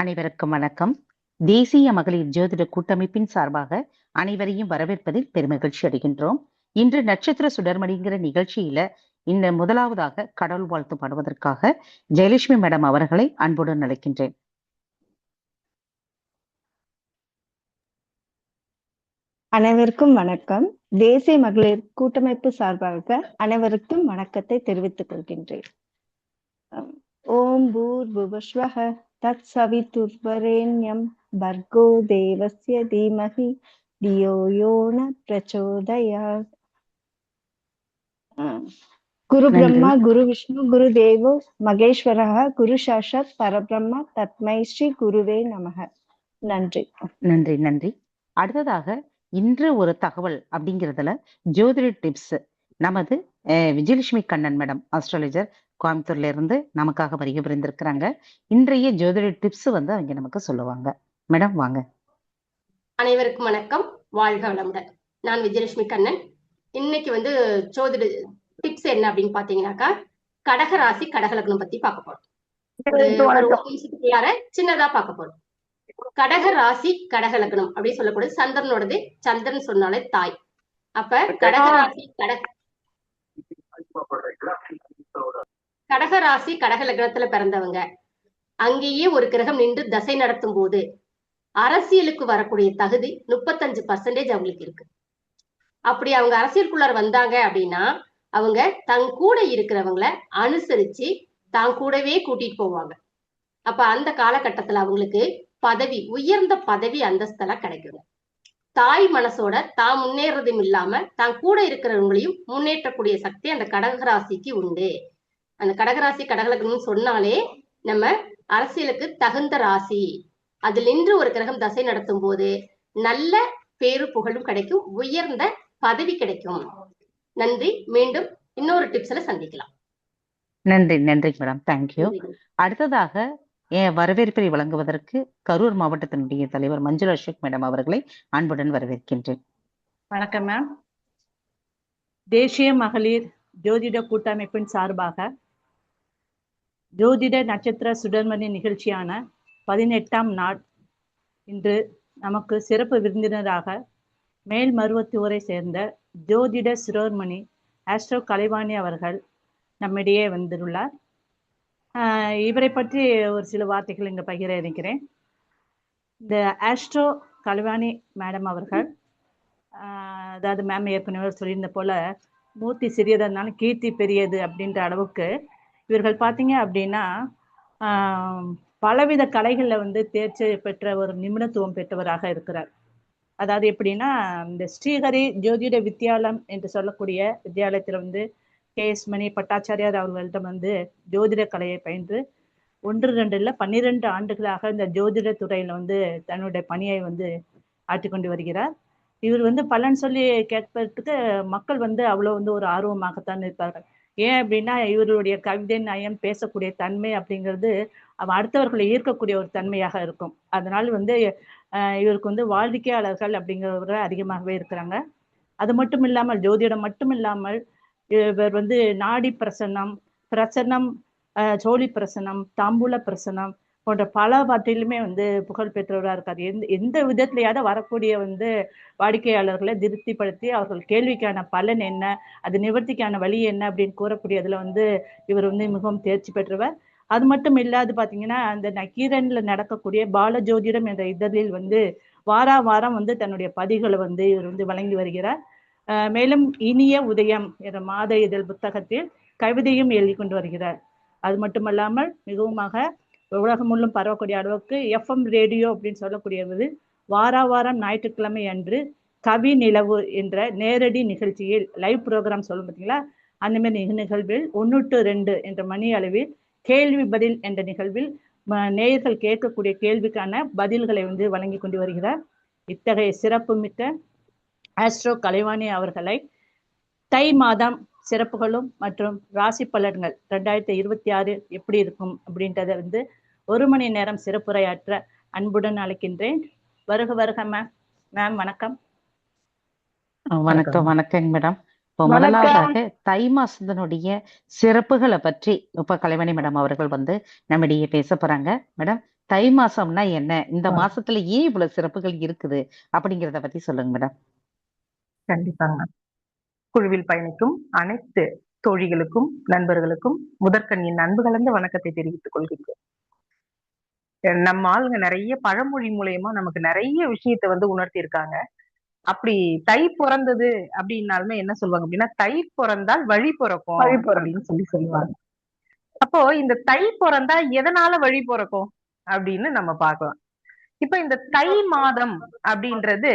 அனைவருக்கும் வணக்கம். தேசிய மகளிர் ஜோதிட கூட்டமைப்பின் சார்பாக அனைவரையும் வரவேற்பதில் பெருமகிழ்ச்சி அடைகின்றோம். இன்று நட்சத்திர சுடர்மணிங்கிற நிகழ்ச்சியில இந்த முதலாவதாக கடவுள் வாழ்த்து பாடுவதற்காக ஜெயலட்சுமி மேடம் அவர்களை அன்புடன் அழைக்கின்றேன். அனைவருக்கும் வணக்கம். தேசிய மகளிர் கூட்டமைப்பு சார்பாக அனைவருக்கும் வணக்கத்தை தெரிவித்துக் கொள்கின்றேன். ஓம் பூர் புவஸ்வக பர்கோ தேவஸ்ய தீமஹி தியோ யோன பிரச்சோதயாத் அஹ், குரு. பிரம்மா குரு விஷ்ணு குரு தேவோ மகேஸ்வரஹ குரு சாஷாத் பரபிரம்மா தத்மை ஸ்ரீ குருவே நமக நன்றி நன்றி நன்றி அடுத்ததாக இன்று ஒரு தகவல் அப்படிங்கிறதுல ஜோதிட டிப்ஸ் நமது அஹ், விஜயலட்சுமி கண்ணன் மேடம் ஆஸ்ட்ராலஜர் கோயம்புத்தூர்ல இருந்து நமக்காக வருகை புரிந்திருக்கிறாங்க இன்றைய ஜோதிட டிப்ஸ் வந்து அவங்க நமக்கு சொல்லுவாங்க. மேடம் வாங்க. அனைவருக்கும் வணக்கம். வாழ்க வளமுடன். நான் விஜயலட்சுமி கண்ணன். இன்னைக்கு வந்து சோதிட டிப்ஸ் என்ன அப்படின்னு பாத்தீங்கன்னாக்கா கடகராசி கடகலக்னம் பத்தி பார்க்க போறோம். சின்னதா பார்க்க போறோம். கடக ராசி கடக லக்னம் அப்படின்னு சொல்லக்கூடாது. சந்திரனோடது சந்திரன் சொன்னாலே தாய். அப்ப கடக ராசி கடக கடக ராசி கடக லக்னத்துல பிறந்தவங்க. அங்கேயே ஒரு கிரகம் நின்று தசை நடத்தும் போது அரசியலுக்கு வரக்கூடிய தகுதி முப்பத்தஞ்சு பர்சன்டேஜ் அவங்களுக்கு இருக்கு. அப்படி அவங்க அரசியலுக்குள்ளார் வந்தாங்க அப்படின்னா அவங்க தங் கூட இருக்கிறவங்கள அனுசரிச்சு தான் கூடவே கூட்டிட்டு போவாங்க. அப்ப அந்த காலகட்டத்துல அவங்களுக்கு பதவி உயர்ந்த பதவி அந்தஸ்தெல்லாம் கிடைக்குங்க. தாய் மனசோட தான் முன்னேறதும் இல்லாம தான் கூட இருக்கிறவங்களையும் முன்னேற்றக்கூடிய சக்தி அந்த கடகராசிக்கு உண்டு. அந்த கடகராசி கடகலக்கணம்னு சொன்னாலே நம்ம அரசியலுக்கு தகுந்த ராசி. அதில் நின்று ஒரு கிரகம் தசை நடத்தும் போது நல்ல பேரு புகழும் கிடைக்கும் உயர்ந்த பதவி கிடைக்கும். நன்றி. மீண்டும் இன்னொரு டிப்ஸ்ல சந்திக்கலாம். நன்றி நன்றி மேடம் தேங்க்யூ அடுத்ததாக என் வரவேற்பை வழங்குவதற்கு கரூர் மாவட்டத்தினுடைய தலைவர் மஞ்சுளா அசோக் மேடம் அவர்களை அன்புடன் வரவேற்கின்றேன். வணக்கம் மேம் தேசிய மகளிர் ஜோதிட கூட்டமைப்பின் சார்பாக ஜோதிட நட்சத்திர சுடர்மணி நிகழ்ச்சியான பதினெட்டாம் நாள் இன்று நமக்கு சிறப்பு விருந்தினராக மேல் மருவத்தூரை சேர்ந்த ஜோதிட சுடர்மணி ஆஸ்ட்ரோ கலைவாணி அவர்கள் நம்மிடையே வந்துள்ளார் இவரை பற்றி ஒரு சில வார்த்தைகள் இங்கே பகிர இருக்கிறேன். இந்த ஆஸ்ட்ரோ கலைவாணி மேடம் அவர்கள் அதாவது மேம் ஏற்கனவே சொல்லியிருந்த போல மூர்த்தி சிறியதாக இருந்தாலும் கீர்த்தி பெரியது அப்படின்ற அளவுக்கு இவர்கள் பார்த்தீங்க அப்படின்னா பலவித கலைகளில் வந்து தேர்ச்சி பெற்ற ஒரு நிபுணத்துவம் பெற்றவராக இருக்கிறார். அதாவது எப்படின்னா இந்த ஸ்ரீஹரி ஜோதிட வித்யாலயம் என்று சொல்லக்கூடிய வித்தியாலயத்தில் வந்து கே எஸ் மணி பட்டாச்சாரியார் அவர்களிடம் வந்து ஜோதிட கலையை பயின்று ஒன்று ரெண்டு இல்லை பன்னிரெண்டு ஆண்டுகளாக இந்த ஜோதிட துறையில் வந்து தன்னுடைய பணியை வந்து ஆற்றிக்கொண்டு வருகிறார். இவர் வந்து பலன் சொல்லி கேட்பதற்கு மக்கள் வந்து அவ்வளோ வந்து ஒரு ஆர்வமாகத்தான் இருப்பார்கள். ஏன் அப்படின்னா இவருடைய கவிதை நயம் பேசக்கூடிய தன்மை அப்படிங்கிறது அவ அடுத்தவர்களை ஈர்க்கக்கூடிய ஒரு தன்மையாக இருக்கும். அதனால் வந்து இவருக்கு வந்து வாடிக்கையாளர்கள் அப்படிங்கிறவர்கள் அதிகமாகவே இருக்கிறாங்க. அது மட்டும் இல்லாமல் ஜோதிடம் மட்டும் இல்லாமல் இவர் வந்து நாடி பிரசன்னம் பிரசன்னம் அஹ், சோழி பிரசனம் தாம்பூல பிரசனம் போன்ற பல பாட்டிலுமே வந்து புகழ் பெற்றவராக இருக்கார். எந்த எந்த விதத்திலையாவது வரக்கூடிய வந்து வாடிக்கையாளர்களை திருப்திப்படுத்தி அவர்கள் கேள்விக்கான பலன் என்ன அது நிவர்த்திக்கான வழி என்ன அப்படின்னு கூறக்கூடியதுல வந்து இவர் வந்து மிகவும் தேர்ச்சி பெற்றவர். அது மட்டும் இல்லாது பார்த்தீங்கன்னா அந்த நக்கீரன்ல நடக்கக்கூடிய பாலஜோதிடம் என்ற இதழில் வந்து வாரா வாரம் வந்து தன்னுடைய பதிகளை வந்து இவர் வந்து வழங்கி வருகிறார். மேலும் இனிய உதயம் என்ற மாத இதழ் புத்தகத்தில் கவிதையும் எழுதி கொண்டு வருகிறார். அது மட்டுமல்லாமல் மிகவுமாக உலகம் முழுவதும் பரவக்கூடிய அளவுக்கு எஃப்எம் ரேடியோ அப்படின்னு சொல்லக்கூடியது. வார வாரம் ஞாயிற்றுக்கிழமை அன்று கவி நிலவு என்ற நேரடி நிகழ்ச்சியில் லைவ் ப்ரோக்ராம் சொல்லும் பார்த்தீங்களா? அந்த மாதிரி நிகழ்வில் ஒன்று டு ரெண்டு என்ற மணி அளவில் கேள்வி பதில் என்ற நிகழ்வில் நேயர்கள் கேட்கக்கூடிய கேள்விக்கான பதில்களை வந்து வழங்கி கொண்டு வருகிறார். இத்தகைய சிறப்புமிக்க ஆஸ்ட்ரோ கலைவாணி அவர்களை தை மாதம் சிறப்புகளும் மற்றும் ராசி பலன்கள் ரெண்டாயிரத்தி இருபத்தி ஆறு எப்படி இருக்கும் அப்படின்றத வந்து ஒரு மணி நேரம் சிறப்புரையாற்ற அன்புடன் அழைக்கின்றேன். வருக வருக மேம் மேம் வணக்கம். வணக்கம் வணக்கங்க மேடம் இப்போ. முதலாவதாக தை மாசத்தினுடைய சிறப்புகளை பற்றி இப்ப கலைவாணி மேடம் அவர்கள் வந்து நம்மிடையே பேச போறாங்க. மேடம் தை மாசம்னா என்ன? இந்த. மாசத்துல ஏன் இவ்வளவு சிறப்புகள் இருக்குது? அப்படிங்கறத பத்தி சொல்லுங்க மேடம் கண்டிப்பாங்க குழுவில் பயணிக்கும் அனைத்து தோழிகளுக்கும் நண்பர்களுக்கும் முதற்கண் என் அன்பு கலந்த வணக்கத்தை தெரிவித்துக் கொள்கிறேன் நம்ம ஆளுங்க நிறைய பழமொழி மூலியமா நமக்கு நிறைய விஷயத்த வந்து உணர்த்தி இருக்காங்க அப்படி தை பிறந்தது அப்படின்னாலுமே என்ன சொல்லுவாங்க அப்படின்னா தை பிறந்தால் வழி பிறக்கும் வழி பிறக்கும். சொல்லி சொல்லுவாங்க. அப்போ இந்த தை பிறந்தா எதனால வழி பிறக்கும் அப்படின்னு நம்ம பார்க்கலாம். இப்ப இந்த தை மாதம் அப்படின்றது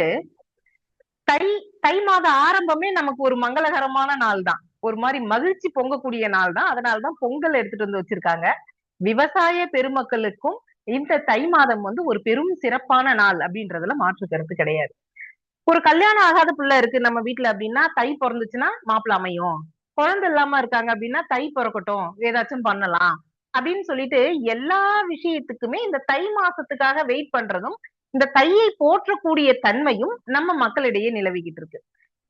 தை தை மாத ஆரம்பமே நமக்கு ஒரு மங்களகரமான நாள் தான். ஒரு மாதிரி மகிழ்ச்சி பொங்கக்கூடிய நாள் தான். அதனாலதான் பொங்கல் எடுத்துட்டு வந்து வச்சிருக்காங்க. விவசாய பெருமக்களுக்கும் இந்த தை மாதம் வந்து ஒரு பெரும் சிறப்பான நாள் அப்படின்றதுல மாற்று கருத்து கிடையாது. ஒரு கல்யாணம் ஆகாத பிள்ளை இருக்கு நம்ம வீட்டுல அப்படின்னா தை பிறந்துச்சுன்னா மாப்பிள்ளை அமையும். குழந்தை இல்லாம இருக்காங்க அப்படின்னா தை பிறக்கட்டும் ஏதாச்சும் பண்ணலாம் அப்படின்னு சொல்லிட்டு எல்லா விஷயத்துக்குமே இந்த தை மாசத்துக்காக வெயிட் பண்றதும் இந்த தையை போற்றக்கூடிய தன்மையும் நம்ம மக்களிடையே நிலவிக்கிட்டு இருக்கு.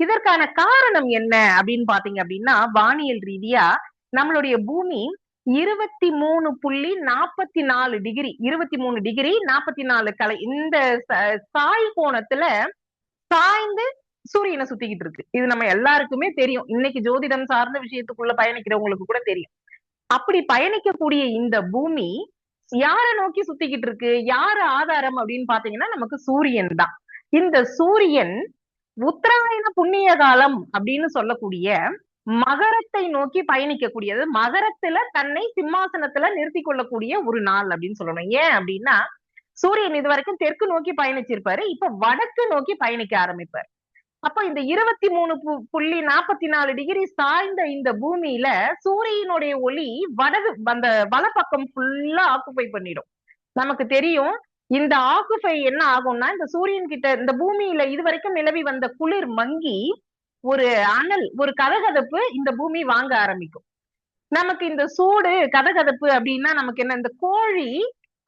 இதற்கான காரணம் என்ன அப்படின்னு பாத்தீங்க அப்படின்னா வானியல் ரீதியா நம்மளுடைய பூமி இருபத்தி மூணு புள்ளி நாற்பத்தி நாலு டிகிரி இருபத்தி மூணு டிகிரி நாற்பத்தி நாலு கலை. இந்த சாய் கோணத்துல சாய்ந்து சூரியனை சுத்திக்கிட்டு இருக்கு. இது நம்ம எல்லாருக்குமே தெரியும். இன்னைக்கு ஜோதிடம் சார்ந்த விஷயத்துக்குள்ள பயணிக்கிறவங்களுக்கு கூட தெரியும். அப்படி பயணிக்கக்கூடிய இந்த பூமி யாரை நோக்கி சுத்திக்கிட்டு இருக்கு? யாரு ஆதாரம் அப்படின்னு பாத்தீங்கன்னா நமக்கு சூரியன் தான். இந்த சூரியன் உத்தராயண புண்ணிய காலம் அப்படின்னு சொல்லக்கூடிய மகரத்தை நோக்கி பயணிக்கக்கூடியது. மகரத்துல தன்னை சிம்மாசனத்துல நிறுத்தி கொள்ளக்கூடிய ஒரு நாள் அப்படின்னு சொல்லணும். ஏன் அப்படின்னா சூரியன் இது வரைக்கும் தெற்கு நோக்கி பயணிச்சிருப்பாரு. இப்ப வடக்கு நோக்கி பயணிக்க ஆரம்பிப்பார். அப்ப இந்த இருபத்தி மூணு பு- புள்ளி நாற்பத்தி நாலு டிகிரி சாய்ந்த இந்த பூமியில சூரியனுடைய ஒளி வடது அந்த வலப்பக்கம் ஃபுல்லா ஆக்குப்பை பண்ணிடும். நமக்கு தெரியும் இந்த ஆக்குப்பை என்ன ஆகும்னா இந்த சூரியன் கிட்ட இந்த பூமியில இது வரைக்கும் நிலவி வந்த குளிர் மங்கி ஒரு அனல் ஒரு கதகதப்பு இந்த பூமி வாங்க ஆரம்பிக்கும். நமக்கு இந்த சூடு கதகதப்பு அப்படின்னா நமக்கு என்ன? இந்த கோழி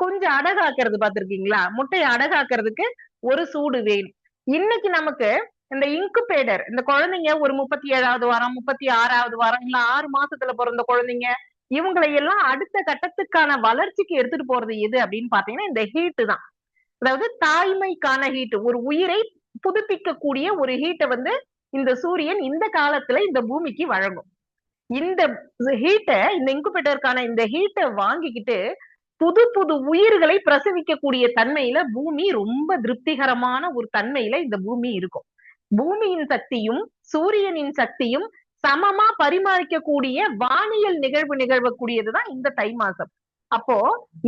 கொஞ்சம் அடகாக்குறது பார்த்திருக்கீங்களா? முட்டையை அடகாக்குறதுக்கு ஒரு சூடு வேணும். இன்னைக்கு நமக்கு இந்த இன்குபேடர் இந்த குழந்தைங்க ஒரு முப்பத்தி ஏழாவது வாரம் முப்பத்தி ஆறாவது வாரம் இல்ல ஆறு மாசத்துல பிறந்த குழந்தைங்க இவங்களை எல்லாம் அடுத்த கட்டத்துக்கான வளர்ச்சிக்கு எடுத்துட்டு போறது எது அப்படின்னு பாத்தீங்கன்னா இந்த ஹீட்டு தான். அதாவது தாய்மைக்கான ஹீட் ஒரு உயிரை புதுப்பிக்கக்கூடிய ஒரு ஹீட்டை வந்து இந்த சூரியன் இந்த காலத்துல இந்த பூமிக்கு வழங்கும். இந்த ஹீட்டை இந்த இன்குபேட்டருக்கான இந்த ஹீட்டை வாங்கிக்கிட்டு புது புது உயிர்களை பிரசவிக்கக்கூடிய தன்மையில பூமி ரொம்ப திருப்திகரமான ஒரு தன்மையில இந்த பூமி இருக்கும். பூமியின் சக்தியும் சூரியனின் சக்தியும் சமமா பரிமாறிக்கக்கூடிய வானியல் நிகழ்வு நிகழ்வக்கூடியதுதான் இந்த தை மாசம். அப்போ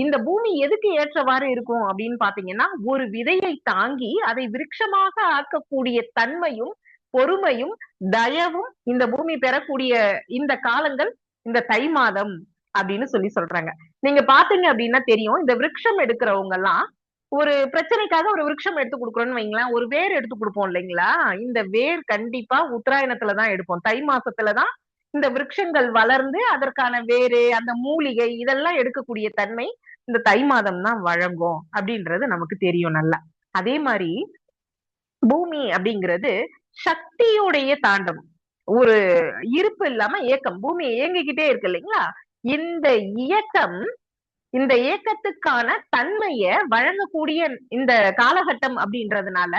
இந்த பூமி எதுக்கு ஏற்றவாறு இருக்கும் அப்படின்னு பாத்தீங்கன்னா ஒரு விதையை தாங்கி அதை விருட்சமாக ஆக்கக்கூடிய தன்மையும் பொறுமையும் தயவும் இந்த பூமி பெறக்கூடிய இந்த காலங்கள் இந்த தை மாதம் அப்படின்னு சொல்லி சொல்றாங்க. நீங்க பாத்தீங்க அப்படின்னா தெரியும் இந்த விருட்சம் எடுக்கிறவங்க எல்லாம் ஒரு பிரச்சனைக்காக ஒரு விருட்சம் எடுத்து கொடுக்குறோம்னு வைங்களேன் ஒரு வேர் எடுத்து கொடுப்போம் இல்லைங்களா? இந்த வேர் கண்டிப்பா உத்தராயணத்துலதான் எடுப்போம். தை மாசத்துலதான் இந்த விருட்சங்கள் வளர்ந்து அதற்கான வேறு அந்த மூலிகை இதெல்லாம் எடுக்கக்கூடிய தன்மை இந்த தை மாதம் தான் வழங்கும் அப்படின்றது நமக்கு தெரியும் நல்லா. அதே மாதிரி பூமி அப்படிங்கிறது சக்தியுடைய தாண்டவம் ஒரு இருப்பு இல்லாம இயக்கம். பூமி இயங்கிக்கிட்டே இருக்கு இல்லைங்களா? இந்த இயக்கம் இந்த இயக்கத்துக்கான தன்மைய வழங்கக்கூடிய இந்த காலகட்டம் அப்படின்றதுனால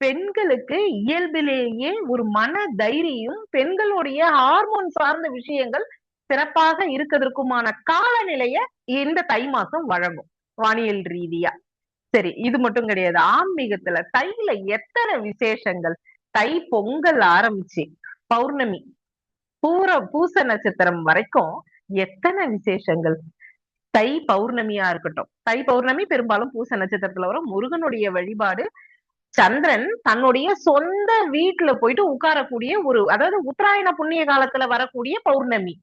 பெண்களுக்கு இயல்பிலேயே ஒரு மன தைரியம் பெண்களுடைய ஹார்மோன் சார்ந்த விஷயங்கள் சிறப்பாக இருக்கிறதுக்குமான காலநிலைய இந்த தை மாசம் வழங்கும் வானியல் ரீதியா. சரி இது மட்டும் கிடையாது. ஆன்மீகத்துல தைல எத்தனை விசேஷங்கள்? தை பொங்கல் ஆரம்பிச்சு பௌர்ணமி பூர பூச நட்சத்திரம் வரைக்கும் எத்தனை விசேஷங்கள்? தை பௌர்ணமியா இருக்கட்டும். தை பௌர்ணமி பெரும்பாலும் பூச நட்சத்திரத்துல வரும். முருகனுடைய வழிபாடு சந்திரன் தன்னுடைய சொந்த வீட்டுல போயிட்டு உட்காரக்கூடிய ஒரு அதாவது உத்தராயண புண்ணிய காலத்துல வரக்கூடிய பௌர்ணமி.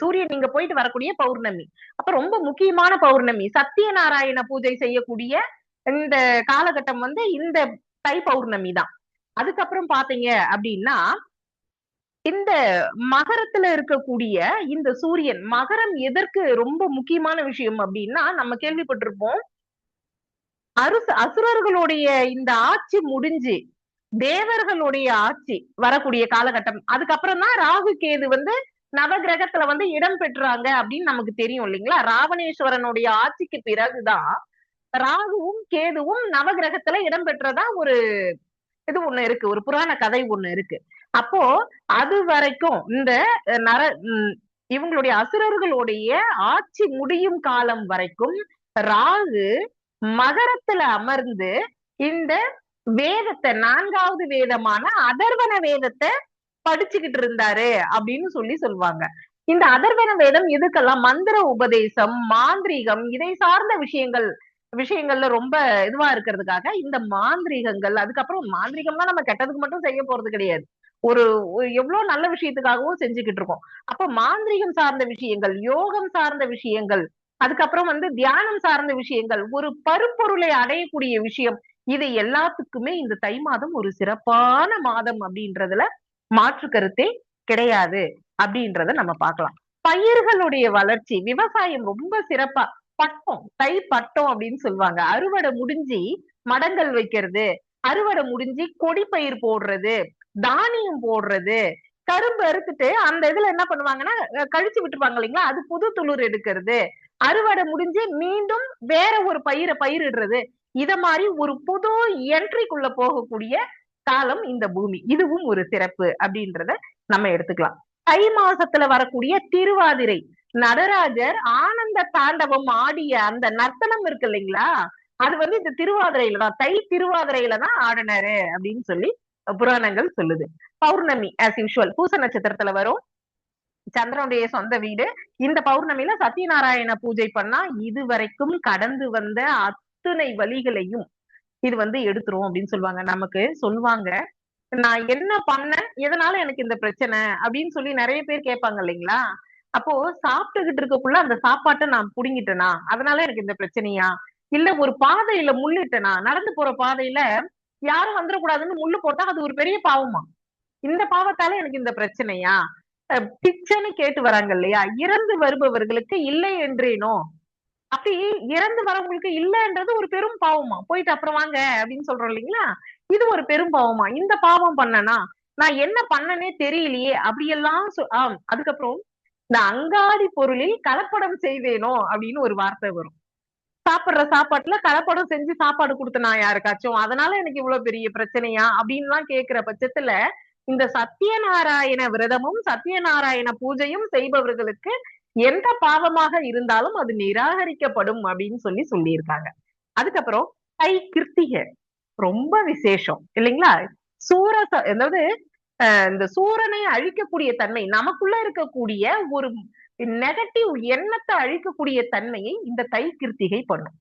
சூரியன் நீங்க போயிட்டு வரக்கூடிய பௌர்ணமி. அப்ப ரொம்ப முக்கியமான பௌர்ணமி. சத்தியநாராயண பூஜை செய்யக்கூடிய இந்த காலகட்டம் வந்து இந்த தை பௌர்ணமி தான் அதுக்கப்புறம் பாத்தீங்க அப்படின்னா இந்த மகரத்துல இருக்கக்கூடிய இந்த சூரியன் மகரம் எதற்கு ரொம்ப முக்கியமான விஷயம் அப்படின்னா நம்ம கேள்விப்பட்டிருப்போம் அருச அசுரர்களுடைய இந்த ஆட்சி முடிஞ்சு தேவர்களுடைய ஆட்சி வரக்கூடிய காலகட்டம். அதுக்கப்புறம் தான் ராகு கேது வந்து நவகிரகத்துல வந்து இடம் பெற்றாங்க அப்படின்னு நமக்கு தெரியும் இல்லைங்களா? ராவணேஸ்வரனுடைய ஆட்சிக்கு பிறகுதான் ராகுவும் கேதுவும் நவகிரகத்துல இடம்பெற்றதா ஒரு இது ஒண்ணு இருக்கு. ஒரு புராண கதை ஒண்ணு இருக்கு. அப்போ அது வரைக்கும் இந்த நர உம், இவங்களுடைய அசுரர்களுடைய ஆட்சி முடியும் காலம் வரைக்கும் ராகு மகரத்துல அமர்ந்து இந்த வேதத்தை நான்காவது வேதமான அதர்வன வேதத்தை படிச்சுக்கிட்டு இருந்தாரு அப்படின்னு சொல்லி சொல்லுவாங்க இந்த அதர்வன வேதம் எதுக்கெல்லாம்? மந்திர உபதேசம் மாந்திரீகம் இதை சார்ந்த விஷயங்கள் விஷயங்கள்ல ரொம்ப இதுவா இருக்கிறதுக்காக இந்த மாந்திரீகங்கள் அதுக்கப்புறம் மாந்திரீகம்லாம் நம்ம கெட்டதுக்கு மட்டும் செய்ய போறது கிடையாது. ஒரு எவ்வளவு நல்ல விஷயத்துக்காகவும் செஞ்சுக்கிட்டு இருக்கோம். அப்ப மாந்திரீகம் சார்ந்த விஷயங்கள் யோகம் சார்ந்த விஷயங்கள் அதுக்கப்புறம் வந்து தியானம் சார்ந்த விஷயங்கள் ஒரு பருப்பொருளை அடையக்கூடிய விஷயம் இது எல்லாத்துக்குமே இந்த தை மாதம் ஒரு சிறப்பான மாதம் அப்படின்றதுல மாற்று கருத்தே கிடையாது அப்படின்றத நம்ம பார்க்கலாம். பயிர்களுடைய வளர்ச்சி விவசாயம் ரொம்ப சிறப்பா பட்டம் தை பட்டம் அப்படின்னு சொல்லுவாங்க. அறுவடை முடிஞ்சு மடங்கள் வைக்கிறது. அறுவடை முடிஞ்சு கொடி பயிர் போடுறது தானியம் போடுறது. கரும்பு அறுத்துட்டு அந்த இதுல என்ன பண்ணுவாங்கன்னா கழிச்சு விட்டுருப்பாங்க இல்லைங்களா? அது புது துளிர் எடுக்கிறது. அறுவடை முடிஞ்சு மீண்டும் வேற ஒரு பயிரை பயிரிடுறது. இத மாதிரி ஒரு புது என்ட்ரிக்குள்ள போகக்கூடிய காலம் இந்த பூமி. இதுவும் ஒரு சிறப்பு அப்படின்றத நம்ம எடுத்துக்கலாம். தை மாசத்துல வரக்கூடிய திருவாதிரை. நடராஜர் ஆனந்த தாண்டவம் ஆடிய அந்த நர்த்தனம் இருக்கு இல்லைங்களா? அது வந்து இந்த திருவாதிரையில தான் தை திருவாதிரையில தான் ஆடினாரு அப்படின்னு சொல்லி புராணங்கள் சொல்லுது. பௌர்ணமி ஆஸ் யூஷுவல் பூச நட்சத்திரத்துல வரும். சந்திரனுடைய சொந்த வீடு. இந்த பௌர்ணமியில சத்யநாராயண பூஜை பண்ணா இது வரைக்கும் கடந்து வந்த அத்தனை வழிகளையும் இது வந்து எடுத்துரும் அப்படின்னு சொல்லுவாங்க. நமக்கு சொல்லுவாங்க. நான் என்ன பண்ணேன்? எதனால எனக்கு இந்த பிரச்சனை? அப்படின்னு சொல்லி நிறைய பேர் கேட்பாங்க இல்லைங்களா? அப்போ சாப்பிட்டுக்கிட்டு இருக்கக்குள்ள அந்த சாப்பாட்டை நான் புடுங்கிட்டேனா? அதனால எனக்கு இந்த பிரச்சனையா? இல்ல ஒரு பாதையில முள்ளிட்டேனா? நடந்து போற பாதையில யாரும் வந்துடக்கூடாதுன்னு முள்ளு போட்டா அது ஒரு பெரிய பாவமா? இந்த பாவத்தால எனக்கு இந்த பிரச்சனையா? பிச்சைன்னு கேட்டு வராங்க இல்லையா? இறந்து வருபவர்களுக்கு இல்லை என்றேனோ? அப்படி இறந்து வரவங்களுக்கு இல்லைன்றது ஒரு பெரும் பாவமா? போயிட்டு அப்புறம் வாங்க அப்படின்னு சொல்றோம் இல்லைங்களா? இது ஒரு பெரும் பாவமா? இந்த பாவம் பண்ணனா? நான் என்ன பண்ணனே தெரியலையே. அப்படியெல்லாம் ஆஹ் ஆம் அதுக்கப்புறம் இந்த அங்காடி பொருளில் கலப்படம் செய்வேனோ? அப்படின்னு ஒரு வார்த்தை வரும். சாப்பிடுற சாப்பாட்டுல கலப்படம் செஞ்சு சாப்பாடு கொடுத்தனா யாருக்காச்சும்? அதனால எனக்கு இவ்வளவு பெரிய பிரச்சனையா? அப்படின்னு எல்லாம் கேக்குற பட்சத்துல இந்த சத்தியநாராயண விரதமும் சத்தியநாராயண பூஜையும் செய்பவர்களுக்கு எந்த பாவமாக இருந்தாலும் அது நிராகரிக்கப்படும் அப்படின்னு சொல்லி சொல்லியிருக்காங்க. அதுக்கப்புறம் கை கிருத்திகை ரொம்ப விசேஷம் இல்லைங்களா? சூர அதாவது இந்த சூரனை அழிக்கக்கூடிய தன்மை நமக்குள்ள இருக்கக்கூடிய ஒரு நெகட்டிவ் எண்ணத்தை அழிக்கக்கூடிய தன்மையை இந்த தை கிருத்திகை பண்ணும்.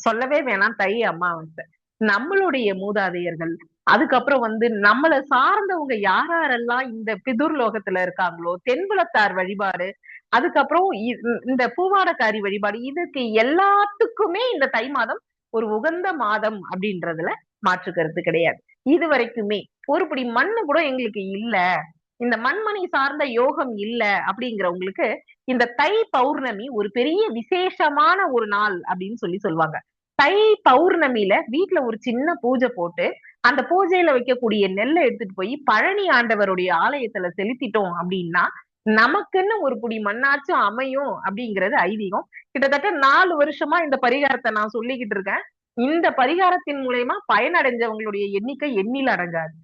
சொல்லவே வேணாம் தை அமாவாசை. நம்மளுடைய மூதாதையர்கள் அதுக்கப்புறம் வந்து நம்மளை சார்ந்தவங்க யாரெல்லாம் இந்த பிதுர் லோகத்துல இருக்காங்களோ தென்புலத்தார் வழிபாடு அதுக்கப்புறம் இ- இந்த பூவாடக்காரி வழிபாடு இதுக்கு எல்லாத்துக்குமே இந்த தை மாதம் ஒரு உகந்த மாதம் அப்படின்றதுல மாற்று கருத்து கிடையாது. இது வரைக்குமே ஒரு பிடி மண்ணு கூட எங்களுக்கு இல்ல. இந்த மண்மணி சார்ந்த யோகம் இல்ல அப்படிங்கிறவங்களுக்கு இந்த தை பௌர்ணமி ஒரு பெரிய விசேஷமான ஒரு நாள் அப்படின்னு சொல்லி சொல்லுவாங்க. தை பௌர்ணமியில வீட்டுல ஒரு சின்ன பூஜை போட்டு அந்த பூஜையில வைக்கக்கூடிய நெல்லை எடுத்துட்டு போய் பழனி ஆண்டவருடைய ஆலயத்துல செலுத்திட்டோம் அப்படின்னா நமக்குன்னு ஒரு புடி மண்ணாச்சும் அமையும் அப்படிங்கிறது ஐதீகம். கிட்டத்தட்ட நாலு வருஷமா இந்த பரிகாரத்தை நான் சொல்லிக்கிட்டு இருக்கேன். இந்த பரிகாரத்தின் மூலயமா பயனடைஞ்சவங்களுடைய எண்ணிக்கை எண்ணில் அடங்காது.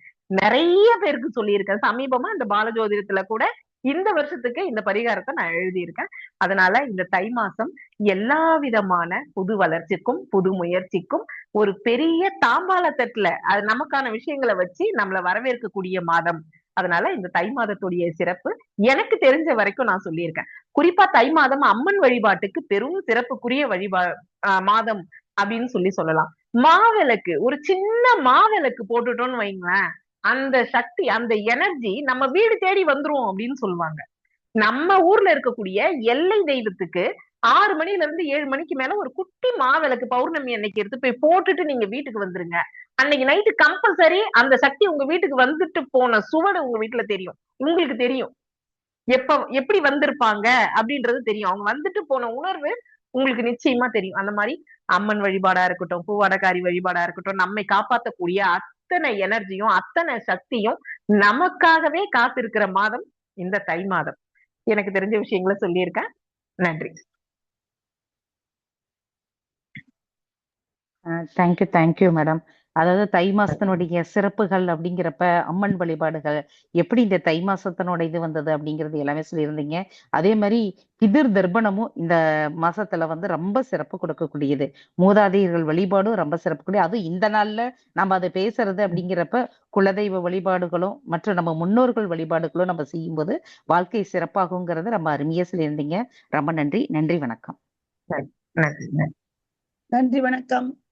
நிறைய பேருக்கு சொல்லியிருக்கேன். சமீபமா இந்த பாலஜோதிடத்துல கூட இந்த வருஷத்துக்கு இந்த பரிகாரத்தை நான் எழுதியிருக்கேன். அதனால இந்த தை மாசம் எல்லா விதமான புது வளர்ச்சிக்கும் புது முயற்சிக்கும் ஒரு பெரிய தாம்பாள தட்டுல அது நமக்கான விஷயங்களை வச்சு நம்மள வரவேற்கக்கூடிய மாதம். அதனால இந்த தை மாதத்துடைய சிறப்பு எனக்கு தெரிஞ்ச வரைக்கும் நான் சொல்லியிருக்கேன். குறிப்பா தை மாதம் அம்மன் வழிபாட்டுக்கு பெரும் சிறப்புக்குரிய வழிபா ஆஹ் மாதம் அப்படின்னு சொல்லி சொல்லலாம். மாவிளக்கு ஒரு சின்ன மாவிளக்கு போட்டுட்டோம்னு வைங்களேன் அந்த சக்தி அந்த எனர்ஜி நம்ம வீடு தேடி வந்துரும் அப்படின்னு சொல்லுவாங்க. நம்ம ஊர்ல இருக்கக்கூடிய எல்லை தெய்வத்துக்கு ஆறு மணில இருந்து ஏழு மணிக்கு மேல ஒரு குட்டி மாவிளக்கு பௌர்ணமி அன்னைக்கு எடுத்து போய் போட்டுட்டு நீங்க வீட்டுக்கு வந்துருங்க. அன்னைக்கு நைட்டு கம்பல்சரி அந்த சக்தி உங்க வீட்டுக்கு வந்துட்டு போன சுவடு உங்க வீட்டுல தெரியும். உங்களுக்கு தெரியும். எப்ப எப்படி வந்திருப்பாங்க அப்படின்றது தெரியும். அவங்க வந்துட்டு போன உணர்வு உங்களுக்கு நிச்சயமா தெரியும். அந்த மாதிரி அம்மன் வழிபாடா இருக்கட்டும் பூவாடக்காரி வழிபாடா இருக்கட்டும் நம்மை காப்பாத்தக்கூடிய அத்தனை எனர்ஜியும் அத்தனை சக்தியும் நமக்காகவே காத்திருக்கிற மாதம் இந்த தை மாதம். எனக்கு தெரிஞ்ச விஷயங்களை சொல்லியிருக்கேன். நன்றி. தேங்க்யூ தேங்க்யூ மேடம் அதாவது தை மாசத்தினுடைய சிறப்புகள் அப்படிங்கிறப்ப அம்மன் வழிபாடுகள் எப்படி இந்த தை மாசத்தினோட இது வந்தது அப்படிங்கிறது எல்லாமே சொல்லியிருந்தீங்க. அதே மாதிரி பிதிர் தர்ப்பணமும் இந்த மாசத்துல வந்து ரொம்ப சிறப்பு கொடுக்கக்கூடியது. மூதாதையர்கள் வழிபாடும் ரொம்ப சிறப்பு கூடிய அதுவும் இந்த நாள்ல நம்ம அதை பேசுறது அப்படிங்கிறப்ப குலதெய்வ வழிபாடுகளும் மற்றும் நம்ம முன்னோர்கள் வழிபாடுகளும் நம்ம செய்யும்போது வாழ்க்கை சிறப்பாகுங்கிறத ரொம்ப அருமையா சொல்லியிருந்தீங்க. ரொம்ப நன்றி நன்றி வணக்கம். நன்றி வணக்கம்.